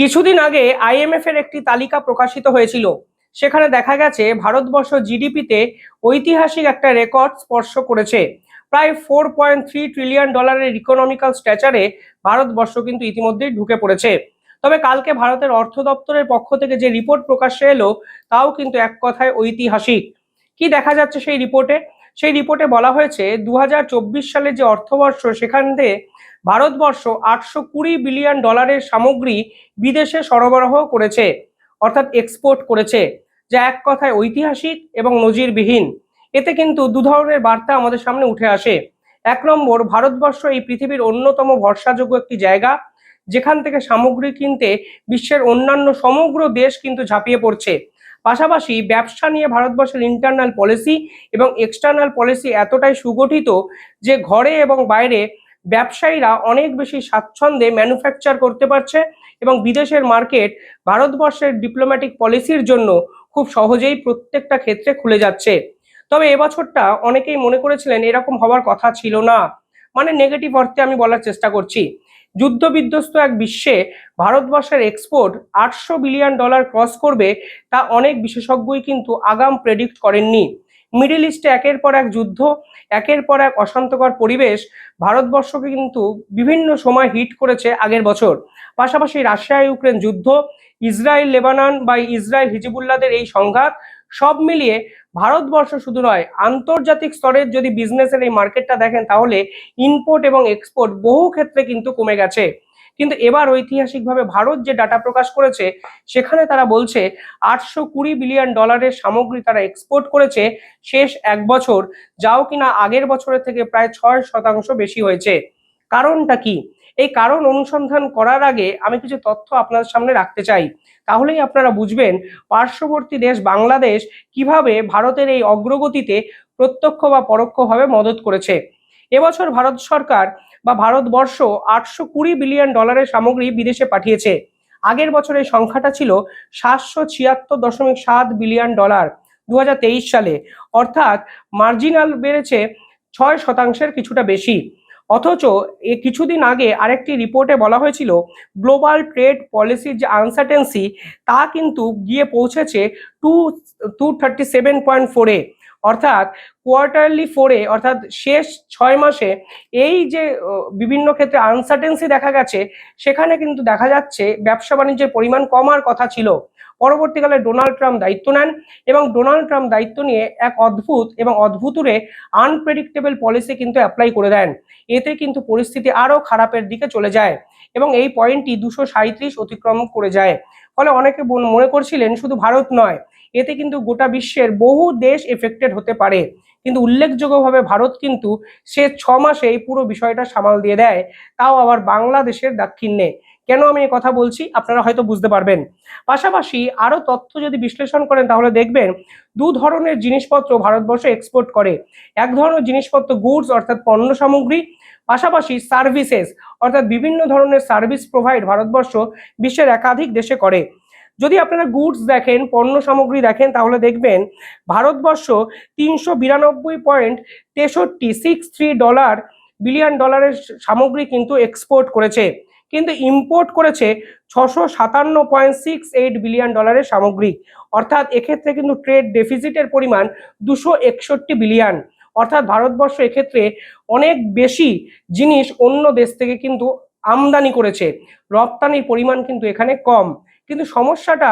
কিছুদিন আগে আইএমএফ এর একটি তালিকা প্রকাশিত হয়েছিল। সেখানে দেখা গেছে, ভারতবর্ষ জিডিপিতে ঐতিহাসিক একটা রেকর্ড স্পর্শ করেছে। প্রায় ফোর পয়েন্ট থ্রি ট্রিলিয়ন ডলারের ইকোনমিক্যাল স্ট্যাচারে ভারতবর্ষ কিন্তু ইতিমধ্যেই ঢুকে পড়েছে। তবে কালকে ভারতের অর্থ দপ্তরের পক্ষ থেকে যে রিপোর্ট প্রকাশ্যে এলো, তাও কিন্তু এক কথায় ঐতিহাসিক। কি দেখা যাচ্ছে সেই রিপোর্টে? সেই রিপোর্টে বলা হয়েছে দু সালে যে অর্থবর্ষ, সেখান থেকে ভারতবর্ষ আটশো কুড়ি বিলিয়ন ডলারের সামগ্রী বিদেশে সরবরাহ করেছে, অর্থাৎ এক্সপোর্ট করেছে, যা এক কথায় ঐতিহাসিক এবং নজিরবিহীন। এতে কিন্তু দু ধরনের বার্তা আমাদের সামনে উঠে আসে। এক নম্বর, ভারতবর্ষ এই পৃথিবীর অন্যতম ভরসাযোগ্য একটি জায়গা, যেখান থেকে সামগ্রী কিনতে বিশ্বের অন্যান্য সমগ্র দেশ কিন্তু ঝাঁপিয়ে পড়ছে। পাশাপাশি ব্যবসা নিয়ে ভারতবর্ষের ইন্টারনাল পলিসি এবং এক্সটার্নাল পলিসি এতটাই সুগঠিত যে ঘরে এবং বাইরে ব্যবসায়ীরা অনেক বেশি স্বাচ্ছন্দ্যে ম্যানুফ্যাকচার করতে পারছে এবং বিদেশের মার্কেট ভারতবর্ষের ডিপ্লোম্যাটিক পলিসির জন্য খুব সহজেই প্রত্যেকটা ক্ষেত্রে খুলে যাচ্ছে। তবে এবছরটা অনেকেই মনে করেছিলেন এরকম হওয়ার কথা ছিল না। মানে নেগেটিভ অর্থে আমি বলার চেষ্টা করছি। যুদ্ধ বিধ্বস্ত এক বিশ্বে ভারতবর্ষের এক্সপোর্ট আটশো বিলিয়ন ডলার ক্রস করবে তা অনেক বিশেষজ্ঞই কিন্তু আগাম প্রেডিক্ট করেননি। মিডিল ইস্টে একের পর এক যুদ্ধ, একের পর এক অশান্তকর পরিবেশ ভারতবর্ষকে কিন্তু বিভিন্ন সময় হিট করেছে আগের বছর। পাশাপাশি রাশিয়া ইউক্রেন যুদ্ধ ইসরায়েল লেবানন বা ইসরায়েল হিজিবুল্লাদের এই সংঘাত সব মিলিয়ে ভারতবর্ষ শুধু নয়, আন্তর্জাতিক স্তরের যদি বিজনেসের এই মার্কেটটা দেখেন, তাহলে ইম্পোর্ট এবং এক্সপোর্ট বহু ক্ষেত্রে কিন্তু কমে গেছে। কিন্তু এবার ঐতিহাসিকভাবে ভারত যে ডাটা প্রকাশ করেছে, সেখানে তারা বলছে আটশো কুড়ি বিলিয়ন ডলারের সামগ্রী তারা এক্সপোর্ট করেছে শেষ এক বছর, যাও কিনা আগের বছরের থেকে প্রায় ছয় শতাংশ বেশি হয়েছে। কারণটা কি? এই কারণ অনুসন্ধান করার আগে আমি কিছু তথ্য আপনাদের সামনে রাখতে চাই। তাহলেই আপনারা বুঝবেন পার্শ্ববর্তী দেশ বাংলাদেশ কীভাবে ভারতের এই অগ্রগতিতে প্রত্যক্ষ বা পরোক্ষভাবে মদত করেছে। এবছর ভারত সরকার বা ভারতবর্ষ আটশো কুড়ি বিলিয়ন ডলারের সামগ্রী বিদেশে পাঠিয়েছে। আগের বছর এই সংখ্যাটা ছিল সাতশো ছিয়াত্তর দশমিক সাত বিলিয়ন ডলার দু হাজার তেইশ সালে। অর্থাৎ মার্জিনাল বেড়েছে ছয় শতাংশের কিছুটা বেশি। অথচ এ কিছুদিন আগে আরেকটি রিপোর্টে বলা হয়েছিল, গ্লোবাল ট্রেড পলিসির যে আনসার্টেন্সি, তা কিন্তু গিয়ে পৌঁছেছে two two thirty seven point ফোরে, অর্থাৎ কোয়ার্টারলি ফোরে, অর্থাৎ শেষ ছয় মাসে এই যে বিভিন্ন ক্ষেত্রে আনসার্টেন্সি দেখা গেছে, সেখানে কিন্তু দেখা যাচ্ছে ব্যবসা বাণিজ্যের পরিমাণ কমার কথা ছিল। পরবর্তীকালে ডোনাল্ড ট্রাম্প দায়িত্ব নেন এবং ডোনাল্ড ট্রাম্প দায়িত্ব নিয়ে এক অদ্ভুত এবং অদ্ভুতুরে আনপ্রেডিক্টেবল পলিসি কিন্তু অ্যাপ্লাই করে দেন। এতে কিন্তু পরিস্থিতি আরও খারাপের দিকে চলে যায় এবং এই পয়েন্টটি দুশো অতিক্রম করে যায়। ফলে অনেকে মনে করছিলেন শুধু ভারত নয় এতে কিন্তু গোটা বিশ্বের বহু দেশ এফেক্টেড হতে পারে। কিন্তু উল্লেখযোগ্যভাবে ভারত কিন্তু সে ছ মাসে এই পুরো বিষয়টা সামাল দিয়ে দেয়। তাও আবার বাংলাদেশের দাক্ষিণ্যে। কেন আমি কথা বলছি? আপনারা হয়তো বুঝতে পারবেন। পাশাপাশি আরও তথ্য যদি বিশ্লেষণ করেন, তাহলে দেখবেন দু ধরনের জিনিসপত্র ভারতবর্ষ এক্সপোর্ট করে। এক ধরনের জিনিসপত্র গুডস অর্থাৎ পণ্য সামগ্রী, পাশাপাশি সার্ভিসেস অর্থাৎ বিভিন্ন ধরনের সার্ভিস প্রোভাইড ভারতবর্ষ বিশ্বের একাধিক দেশে করে। যদি আপনারা গুডস দেখেন, পণ্য সামগ্রী দেখেন, তাহলে দেখবেন ভারতবর্ষ তিনশো বিরানব্বই পয়েন্ট তেষট্টি সিক্স থ্রি ডলার বিলিয়ন ডলারের সামগ্রী কিন্তু এক্সপোর্ট করেছে। কিন্তু ইম্পোর্ট করেছে ছশো সাতান্ন পয়েন্ট সিক্স এইট বিলিয়ন ডলারের সামগ্রী। অর্থাৎ এক্ষেত্রে কিন্তু ট্রেড ডেফিসিটের পরিমাণ দুশো একষট্টি বিলিয়ন অর্থাৎ ভারতবর্ষ এক্ষেত্রে অনেক বেশি জিনিস অন্য দেশ থেকে কিন্তু আমদানি করেছে। রপ্তানির পরিমাণ কিন্তু এখানে কম। কিন্তু সমস্যাটা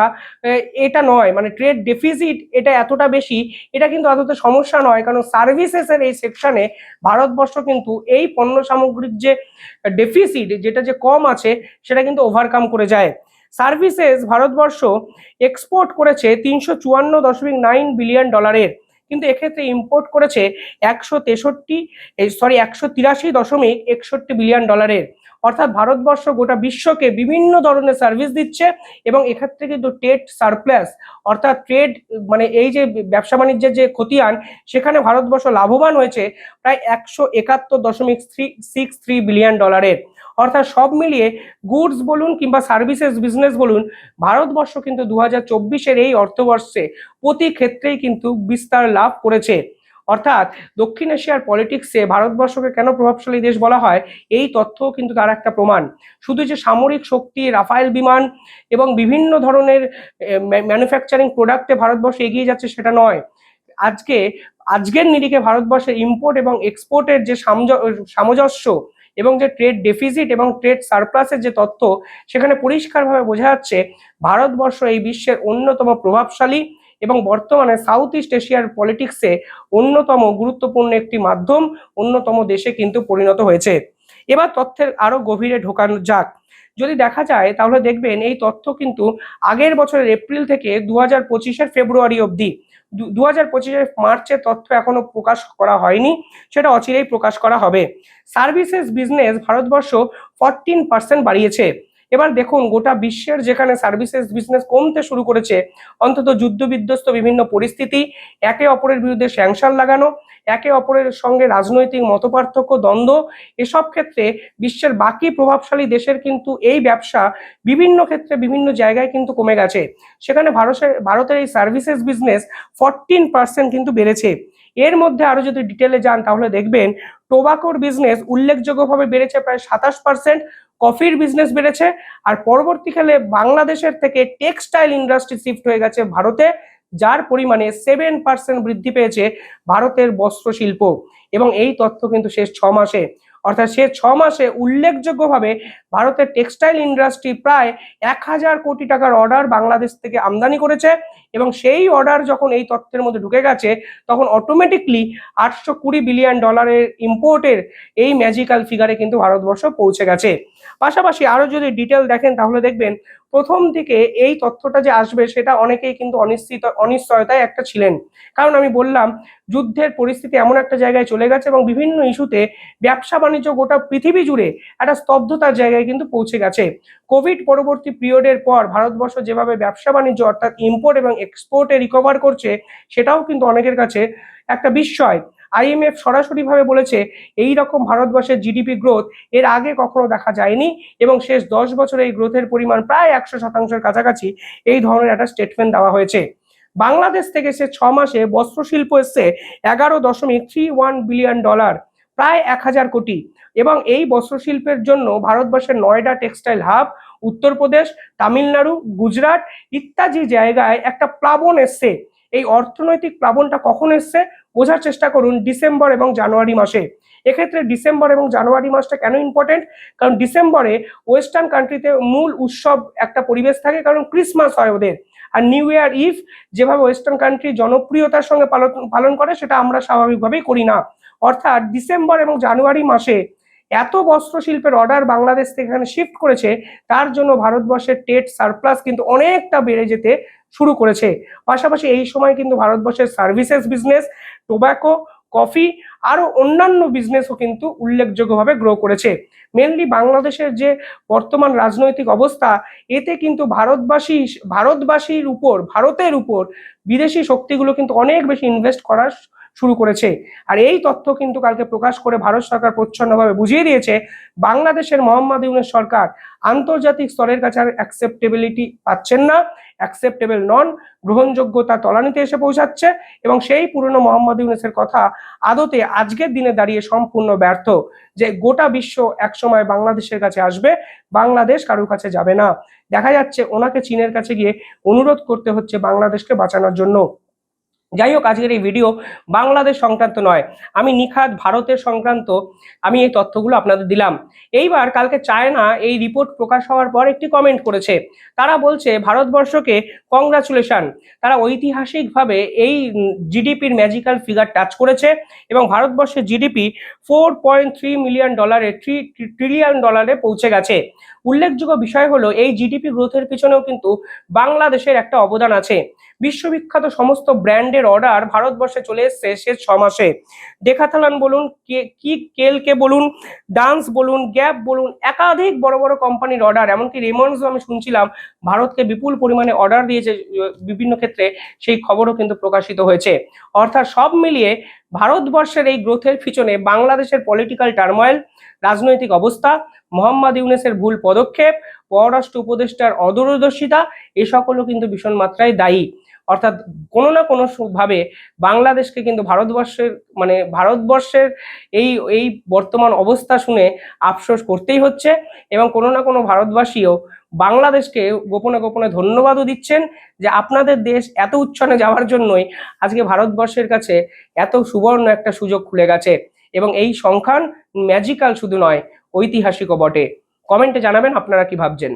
এটা নয়। মানে ট্রেড ডেফিসিট এটা এতটা বেশি, এটা কিন্তু এতটা সমস্যা নয়। কারণ সার্ভিসেসের এই সেকশনে ভারতবর্ষ কিন্তু এই পণ্য সামগ্রীর যে ডেফিসিট যেটা যে কম আছে, সেটা কিন্তু ওভারকাম করে যায়। সার্ভিসেস ভারতবর্ষ এক্সপোর্ট করেছে তিনশো চুয়ান্ন দশমিক নাইন বিলিয়ন ডলারের কিন্তু এক্ষেত্রে ইম্পোর্ট করেছে একশো তেষট্টি সরি একশো তিরাশি দশমিক একষট্টি বিলিয়ন ডলারের অর্থাৎ ভারতবর্ষ গোটা বিশ্বকে বিভিন্ন ধরনের সার্ভিস দিচ্ছে এবং এক্ষেত্রে কিন্তু ট্রেড সারপ্লাস অর্থাৎ ট্রেড মানে এই যে ব্যবসা বাণিজ্যের যে খতিয়ান, সেখানে ভারতবর্ষ লাভবান হয়েছে প্রায় একশো একাত্তর দশমিক থ্রি সিক্স থ্রি বিলিয়ন ডলারের অর্থাৎ সব মিলিয়ে গুডস বলুন কিংবা সার্ভিসেস বিজনেস বলুন, ভারতবর্ষ কিন্তু দু হাজার চব্বিশের এই অর্থবর্ষে প্রতি ক্ষেত্রেই কিন্তু বিস্তার লাভ করেছে। অর্থাৎ দক্ষিণ এশিয়ার পলিটিক্সে ভারতবর্ষকে কেন প্রভাবশালী দেশ বলা হয়, এই তথ্যও কিন্তু তার একটা প্রমাণ। শুধু যে সামরিক শক্তি, রাফায়েল বিমান এবং বিভিন্ন ধরনের ম্যানুফ্যাকচারিং প্রোডাক্টে ভারতবর্ষ এগিয়ে যাচ্ছে সেটা নয়। আজকে, আজকের নিরিখে ভারতবর্ষের ইম্পোর্ট এবং এক্সপোর্টের যে সামঞ্জ- সামঞ্জস্য এবং যে ট্রেড ডেফিসিট এবং ট্রেড সারপ্লাসের যে তথ্য সেখানে পরিষ্কারভাবে বোঝা যাচ্ছে ভারতবর্ষ এই বিশ্বের অন্যতম প্রভাবশালী এবং বর্তমানে সাউথ ইস্ট এশিয়ার পলিটিক্সে অন্যতম গুরুত্বপূর্ণ একটি মাধ্যম, অন্যতম দেশে কিন্তু পরিণত হয়েছে। এবার তথ্যের আরও গভীরে ঢোকানো যাক। যদি দেখা যায়, তাহলে দেখবেন এই তথ্য কিন্তু আগের বছরের এপ্রিল থেকে দু হাজার পঁচিশের ফেব্রুয়ারি অবধি দু হাজার পঁচিশের মার্চের তথ্য এখনও প্রকাশ করা হয়নি, সেটা অচিরেই প্রকাশ করা হবে। Services business Bharatvarsha fourteen percent বাড়িয়েছে। এবার দেখুন, গোটা বিশ্বের যেখানে সার্ভিসেস বিজনেস কমতে শুরু করেছে, অন্তত যুদ্ধ বিধ্বস্ত বিভিন্ন পরিস্থিতি, একে অপরের বিরুদ্ধে স্যাংশন লাগানো, একে অপরের সঙ্গে রাজনৈতিক মতপার্থক্য, দ্বন্দ্ব, এসব ক্ষেত্রে বিশ্বের বাকি প্রভাবশালী দেশের কিন্তু এই ব্যবসা বিভিন্ন ক্ষেত্রে বিভিন্ন জায়গায় কিন্তু কমে গেছে। সেখানে ভারতের ভারতের এই সার্ভিসেস বিজনেস ফরটিন পার্সেন্ট কিন্তু বেড়েছে। এর মধ্যে আরও যদি ডিটেলে যান, তাহলে দেখবেন, টোবাকোর বিজনেস উল্লেখযোগ্যভাবে বেড়েছে প্রায় সাতাশ পার্সেন্ট কফির বিজনেস বেড়েছে। আর পরবর্তীকালে বাংলাদেশের থেকে টেক্সটাইল ইন্ডাস্ট্রি শিফট হয়ে গেছে ভারতে, যার পরিমাণে সেভেন পার্সেন্ট বৃদ্ধি পেয়েছে ভারতের বস্ত্র শিল্প এবং এই তথ্য কিন্তু শেষ ছ মাসে। অর্থাৎ সে ছ মাসে উল্লেখযোগ্যভাবে ভারতের টেক্সটাইল ইন্ডাস্ট্রি প্রায় এক হাজার কোটি টাকার অর্ডার বাংলাদেশ থেকে আমদানি করেছে এবং সেই অর্ডার যখন এই তথ্যের মধ্যে ঢুকে গেছে, তখন অটোমেটিকলি আটশো কুড়ি বিলিয়ন ডলারের ইম্পোর্টের এই ম্যাজিক্যাল ফিগারে কিন্তু ভারতবর্ষ পৌঁছে গেছে। পাশাপাশি আরও যদি ডিটেল দেখেন, তাহলে দেখবেন প্রথম থেকে এই তথ্যটা যে আসবে, সেটা অনেকেই কিন্তু অনিশ্চিত, অনিশ্চয়তায় একটা ছিলেন। কারণ আমি বললাম যুদ্ধের পরিস্থিতি এমন একটা জায়গায় চলে গেছে এবং বিভিন্ন ইস্যুতে ব্যবসা বাণিজ্য গোটা পৃথিবী জুড়ে একটা স্তব্ধতার জায়গায় কিন্তু পৌঁছে গেছে। কোভিড পরবর্তী পিরিয়ডের পর ভারতবর্ষ যেভাবে ব্যবসা বাণিজ্য অর্থাৎ ইম্পোর্ট এবং এক্সপোর্টে রিকভার করছে, সেটাও কিন্তু অনেকের কাছে একটা বিস্ময়। আইএমএফ সরাসরিভাবে বলেছে এই রকম ভারতবর্ষের জিডিপি গ্রোথ এর আগে কখনো দেখা যায়নি এবং শেষ দশ বছরে এই গ্রোথের পরিমাণ প্রায় একশো শতাংশের কাছাকাছি। এই ধরনের একটা স্টেটমেন্ট দেওয়া হয়েছে। বাংলাদেশ থেকে সে ছ মাসে বস্ত্রশিল্প এসছে এগারো দশমিক থ্রি ওয়ান বিলিয়ন ডলার, প্রায় এক হাজার কোটি। এবং এই বস্ত্রশিল্পের জন্য ভারতবর্ষের নয়ডা টেক্সটাইল হাব, উত্তরপ্রদেশ, তামিলনাড়ু, গুজরাট ইত্যাদি জায়গায় একটা প্লাবন এসছে। এই অর্থনৈতিক প্লাবনটা কখন এসছে? বোঝার চেষ্টা করুন ডিসেম্বর এবং জানুয়ারি মাসে। এক্ষেত্রে ডিসেম্বর এবং জানুয়ারি মাসটা কেন ইম্পর্টেন্ট কারণ ডিসেম্বরে ওয়েস্টার্ন কান্ট্রিতে মূল উৎসব একটা পরিবেশ থাকে, কারণ ক্রিসমাস হয় ওদের। আর নিউ ইয়ার ইভ যেভাবে ওয়েস্টার্ন কান্ট্রি জনপ্রিয়তার সঙ্গে পালন পালন করে, সেটা আমরা স্বাভাবিকভাবেই করি না। অর্থাৎ ডিসেম্বর এবং জানুয়ারি মাসে এত বস্ত্র শিল্পের অর্ডার বাংলাদেশ থেকে এখানে শিফট করেছে, তার জন্য ভারতবর্ষের টেট সারপ্লাস কিন্তু অনেকটা বেড়ে যেতে শুরু করেছে। পাশাপাশি এই সময় কিন্তু ভারতবর্ষের সার্ভিসেস বিজনেস টোব্যাকো কফি আরও অন্যান্য বিজনেসও কিন্তু উল্লেখযোগ্যভাবে গ্রো করেছে। মেনলি বাংলাদেশের যে বর্তমান রাজনৈতিক অবস্থা, এতে কিন্তু ভারতবাসী, ভারতবাসীর উপর, ভারতের উপর বিদেশি শক্তিগুলো কিন্তু অনেক বেশি ইনভেস্ট করা শুরু করেছে। আর এই তথ্য কিন্তু কালকে প্রকাশ করে ভারত সরকার প্রচ্ছন্নভাবে বুঝিয়ে দিয়েছে, বাংলাদেশের মোহাম্মদ ইউনুস সরকার আন্তর্জাতিক স্তরের কাছে আর অ্যাকসেপ্টেবিলিটি পাচ্ছেন না অ্যাকসেপ্টেবল নন, গ্রহণযোগ্যতা তলানিতে এসে পৌঁছাচ্ছে এবং সেই পুরনো মোহাম্মদ ইউনেসের কথা আদতে আজকের দিনে দাঁড়িয়ে সম্পূর্ণ ব্যর্থ যে গোটা বিশ্ব একসময় বাংলাদেশের কাছে আসবে, বাংলাদেশ কারোর কাছে যাবে না। দেখা যাচ্ছে ওনাকে চীনের কাছে গিয়ে অনুরোধ করতে হচ্ছে বাংলাদেশকে বাঁচানোর জন্য। যাই হোক, আজকের এই ভিডিও বাংলাদেশ সংক্রান্ত নয়। আমি নিখাত ভারতের সংক্রান্ত আমি এই তথ্যগুলো আপনাদের দিলাম। এইবার কালকে চায়না এই রিপোর্ট প্রকাশ হওয়ার পর একটি কমেন্ট করেছে। তারা বলছে, ভারতবর্ষকে কংগ্রাচুলেশন তারা ঐতিহাসিকভাবে এই জিডিপির ম্যাজিক্যাল ফিগার টাচ করেছে এবং ভারতবর্ষের GDP four point three million ডলারে থ্রি ট্রিলিয়ন ডলারে পৌঁছে গেছে। উল্লেখযোগ্য বিষয় হলো, এই জিডিপি গ্রোথের পিছনেও কিন্তু বাংলাদেশের একটা অবদান আছে। বিশ্ববিখ্যাত সমস্ত ব্র্যান্ডের অর্ডার ভারতবর্ষে চলে এসছে শেষ ছ মাসে। ডেকাথালান বলুন, কে- কেলকে বলুন, ডান্স বলুন, গ্যাপ বলুন, একাধিক বড় বড় কোম্পানির অর্ডার, এমনকি রেমন্ডসও আমি শুনছিলাম, ভারতকে বিপুল পরিমাণে অর্ডার দিয়েছে বিভিন্ন ক্ষেত্রে সেই খবরও কিন্তু প্রকাশিত হয়েছে। অর্থাৎ সব মিলিয়ে ভারতবর্ষের এই গ্রোথের পিছনে বাংলাদেশের পলিটিক্যাল টার্ময়েল, রাজনৈতিক অবস্থা, মোহাম্মদ ইউনেসের ভুল পদক্ষেপ, পররাষ্ট্র উপদেষ্টার অদূরদর্শিতা, এ সকলও কিন্তু ভীষণ মাত্রায় দায়ী। অর্থাৎ কোনো না কোনো ভাবে বাংলাদেশকে কিন্তু ভারতবর্ষের মানে ভারতবর্ষের এই এই বর্তমান অবস্থা শুনে আফসোস করতেই হচ্ছে এবং কোনো না কোনো ভারতবাসীও বাংলাদেশকে গোপনে গোপনে ধন্যবাদও দিচ্ছেন যে আপনাদের দেশ এত উচ্ছনে যাওয়ার জন্যই আজকে ভারতবর্ষের কাছে এত সুবর্ণ একটা সুযোগ খুলে গেছে এবং এই সংখ্যান ম্যাজিক্যাল শুধু নয়, ঐতিহাসিকও বটে। কমেন্টে জানাবেন আপনারা কি ভাবছেন?